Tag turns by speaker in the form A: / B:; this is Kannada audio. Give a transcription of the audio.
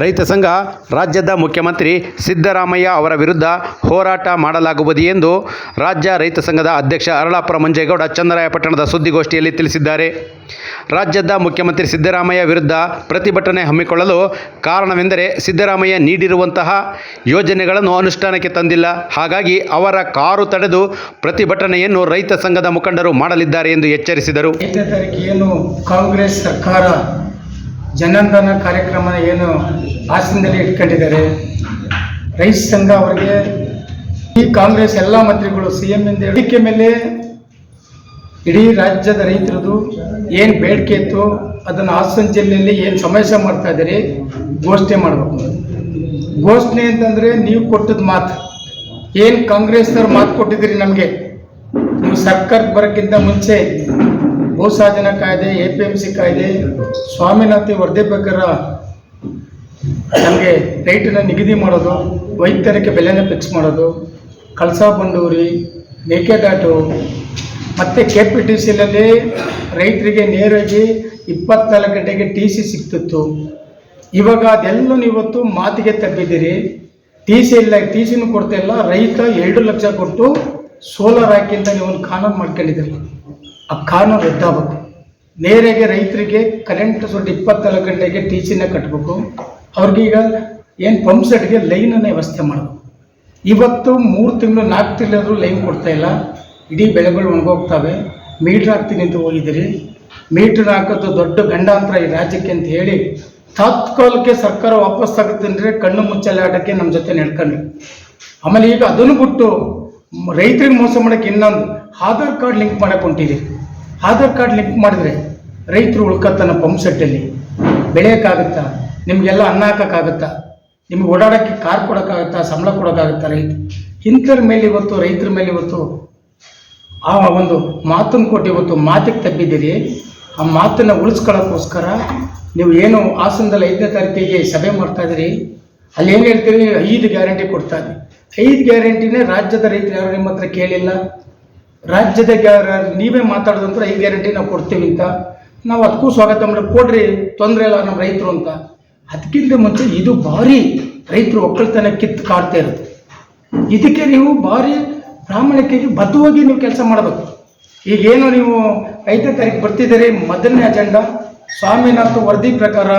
A: ರೈತ ಸಂಘ ರಾಜ್ಯದ ಮುಖ್ಯಮಂತ್ರಿ ಸಿದ್ದರಾಮಯ್ಯ ಅವರ ವಿರುದ್ಧ ಹೋರಾಟ ಮಾಡಲಾಗುವುದು ಎಂದು ರಾಜ್ಯ ರೈತ ಸಂಘದ ಅಧ್ಯಕ್ಷ ಅರಳಾಪುರ ಮಂಜೇಗೌಡ ಚಂದ್ರಾಯಪಟ್ಟಣದ ಸುದ್ದಿಗೋಷ್ಠಿಯಲ್ಲಿ ತಿಳಿಸಿದ್ದಾರೆ. ರಾಜ್ಯದ ಮುಖ್ಯಮಂತ್ರಿ ಸಿದ್ದರಾಮಯ್ಯ ವಿರುದ್ಧ ಪ್ರತಿಭಟನೆ ಹಮ್ಮಿಕೊಳ್ಳಲು ಕಾರಣವೆಂದರೆ ಸಿದ್ದರಾಮಯ್ಯ ನೀಡಿರುವಂತಹ ಯೋಜನೆಗಳನ್ನು ಅನುಷ್ಠಾನಕ್ಕೆ ತಂದಿಲ್ಲ. ಹಾಗಾಗಿ ಅವರ ಕಾರು ತಡೆದು ಪ್ರತಿಭಟನೆಯನ್ನು ರೈತ ಸಂಘದ ಮುಖಂಡರು ಮಾಡಲಿದ್ದಾರೆ ಎಂದು ಎಚ್ಚರಿಸಿದರು.
B: ಕಾಂಗ್ರೆಸ್ ಸರ್ಕಾರ ಜನಧನ ಕಾರ್ಯಕ್ರಮ ಏನು ಹಾಸನದಲ್ಲಿ ಇಟ್ಕೊಂಡಿದ್ದಾರೆ. ರೈತ ಸಂಘ ಅವರಿಗೆ ಈ ಕಾಂಗ್ರೆಸ್ ಎಲ್ಲ ಮಂತ್ರಿಗಳು ಸಿ ಎಂ ಎಂದು ಹೇಳಿಕೆ ಮೇಲೆ ಇಡೀ ರಾಜ್ಯದ ರೈತರದು ಏನು ಬೇಡಿಕೆ ಇತ್ತು, ಅದನ್ನು ಹಾಸನ ಜಿಲ್ಲೆಯಲ್ಲಿ ಏನು ಸಮಸ್ಯೆ ಮಾಡ್ತಾ ಇದ್ದೀರಿ, ಘೋಷಣೆ ಮಾಡಬೇಕು. ಘೋಷಣೆ ಅಂತಂದರೆ ನೀವು ಕೊಟ್ಟದ ಮಾತು. ಏನು ಕಾಂಗ್ರೆಸ್ನವ್ರು ಮಾತು ಕೊಟ್ಟಿದ್ದೀರಿ ನಮಗೆ. ನೀವು ಸರ್ಕಾರಕ್ಕೆ ಬರೋಕ್ಕಿಂತ ಮುಂಚೆ ಭೂಸಾಧನ ಕಾಯ್ದೆ, ಎ ಪಿ ಎಂ ಸಿ ಕಾಯ್ದೆ, ಸ್ವಾಮಿನಾಥಿ ವರದಿ ನಮಗೆ ರೈಟನ್ನು ನಿಗದಿ ಮಾಡೋದು ವೈದ್ಯರಿಗೆ ಬೆಲೆನ ಫಿಕ್ಸ್ ಮಾಡೋದು, ಕಳಸಾ ಬಂಡೂರಿ, ಮೇಕೆದಾಟು, ಮತ್ತು ಕೆ ಪಿ ಟಿ ಸಿಲಲ್ಲಿ ರೈತರಿಗೆ ನೇರವಾಗಿ ಇಪ್ಪತ್ನಾಲ್ಕು ಗಂಟೆಗೆ ಟಿ ಸಿ ಸಿಗ್ತಿತ್ತು ಇವಾಗ ಅದೆಲ್ಲ ಇವತ್ತು ಮಾತಿಗೆ ತಬ್ಬಿದ್ದೀರಿ ಟಿ ಸಿ ಇಲ್ಲ, ಟಿ ಸಿನೂ ಕೊಡ್ತಾ ಇಲ್ಲ, ರೈತ ಎರಡು ಲಕ್ಷ ಕೊಟ್ಟು ಸೋಲಾರ್ ಹಾಕಿ ಅಂತ ನೀವು ಒಂದು ಕಾನೂನು ಮಾಡ್ಕೊಂಡಿದ್ದೀರಿ. ಆ ಕಾನೂನು ರದ್ದಾಗಬೇಕು ನೇರಿಗೆ ರೈತರಿಗೆ ಕರೆಂಟ್ ಸುಟ್ಟು ಇಪ್ಪತ್ನಾಲ್ಕು ಗಂಟೆಗೆ ಟಿ ಸಿನ ಕಟ್ಟಬೇಕು ಅವ್ರಿಗೀಗ ಏನು ಪಂಪ್ ಸೆಟ್ಗೆ ಲೈನನ್ನು ವ್ಯವಸ್ಥೆ ಮಾಡಬೇಕು. ಇವತ್ತು ಮೂರು ತಿಂಗಳು, ನಾಲ್ಕು ತಿಂಗಳಾದರೂ ಲೈನ್ ಕೊಡ್ತಾ ಇಲ್ಲ. ಇಡೀ ಬೆಳೆಗಳು ಒಣಗೋಗ್ತವೆ. ಮೀಟ್ರ್ ಹಾಕ್ತೀನಿ ಅಂತ ಹೋಗಿದ್ದೀರಿ. ಮೀಟ್ರ್ ಹಾಕೋದು ದೊಡ್ಡ ಗಂಡಾಂತರ ಈ ರಾಜ್ಯಕ್ಕೆ ಅಂತ ಹೇಳಿ ತಾತ್ಕಾಲಕ್ಕೆ ಸರ್ಕಾರ ವಾಪಸ್ ತಗುತ್ತೆ ಕಣ್ಣು ಮುಚ್ಚಲೆ ಆಟಕ್ಕೆ ನಮ್ಮ ಜೊತೆ ನಡ್ಕೊಂಡ್ರಿ. ಆಮೇಲೆ ಈಗ ಅದನ್ನು ಬಿಟ್ಟು ರೈತರಿಗೆ ಮೋಸ ಮಾಡೋಕ್ಕೆ ಇನ್ನೊಂದು ಆಧಾರ್ ಕಾರ್ಡ್ ಲಿಂಕ್ ಮಾಡಕ್ಕೆ ಹೊಂಟಿದೆ. ಆಧಾರ್ ಕಾರ್ಡ್ ಲಿಂಕ್ ಮಾಡಿದ್ರೆ ರೈತರು ಉಳ್ಕತ್ತಾನ ಪಂಪ್ ಸೆಟ್ಟಲ್ಲಿ ಬೆಳೆಯೋಕ್ಕಾಗುತ್ತಾ? ನಿಮಗೆಲ್ಲ ಅನ್ನ ಹಾಕೋಕ್ಕಾಗುತ್ತಾ? ನಿಮ್ಗೆ ಓಡಾಡೋಕ್ಕೆ ಕಾರ್ ಕೊಡೋಕ್ಕಾಗುತ್ತಾ? ಸಂಬಳ ಕೊಡೋಕ್ಕಾಗುತ್ತಾ ರೈತ? ಇಂಥರ ಮೇಲೆ ಇವತ್ತು, ರೈತರ ಮೇಲೆ ಇವತ್ತು ಆ ಒಂದು ಮಾತನ್ನು ಕೊಟ್ಟು ಇವತ್ತು ಮಾತಿಗೆ ತಬ್ಬಿದ್ದೀರಿ. ಆ ಮಾತನ್ನು ಉಳಿಸ್ಕೊಳ್ಳೋಕ್ಕೋಸ್ಕರ ನೀವು ಏನು ಹಾಸನದಲ್ಲಿ ಐದನೇ ತಾರೀಕಿಗೆ ಸಭೆ ಮಾಡ್ತಾ ಇದ್ದೀರಿ? ಅಲ್ಲಿ ಹೆಂಗೆ ಹೇಳ್ತೀರಿ ಐದು ಗ್ಯಾರಂಟಿ ಕೊಡ್ತಾ ಇದ್ವಿ. ಐದು ಗ್ಯಾರಂಟಿನೇ ರಾಜ್ಯದ ರೈತರು ಯಾರು ನಿಮ್ಮ ಹತ್ರ ಕೇಳಿಲ್ಲ? ರಾಜ್ಯದ ಗ್ಯಾರ ನೀವೇ ಮಾತಾಡೋದಂದ್ರೆ ಐದು ಗ್ಯಾರಂಟಿ ನಾವು ಕೊಡ್ತೀವಿ ಅಂತ. ನಾವು ಅದಕ್ಕೂ ಸ್ವಾಗತ ಮಾಡಿ ಕೊಡ್ರಿ, ತೊಂದರೆ ಇಲ್ಲ ನಮ್ಮ ರೈತರು ಅಂತ. ಅದಕ್ಕಿಂತ ಮುಂಚೆ ಇದು ಭಾರಿ ರೈತರು ಒಕ್ಕಲ್ತನ ಕಿತ್ತು ಕಾಡ್ತಾ ಇರುತ್ತೆ ಇದಕ್ಕೆ ನೀವು ಭಾರಿ ಪ್ರಾಮಾಣಿಕವಾಗಿ ಬದ್ಧವಾಗಿ ನೀವು ಕೆಲಸ ಮಾಡಬೇಕು. ಈಗೇನು ನೀವು ಐದನೇ ತಾರೀಕು ಬರ್ತಿದ್ದೀರಿ, ಮೊದಲನೇ ಅಜೆಂಡಾ. ಸ್ವಾಮಿನಾಥ್ ವರದಿ ಪ್ರಕಾರ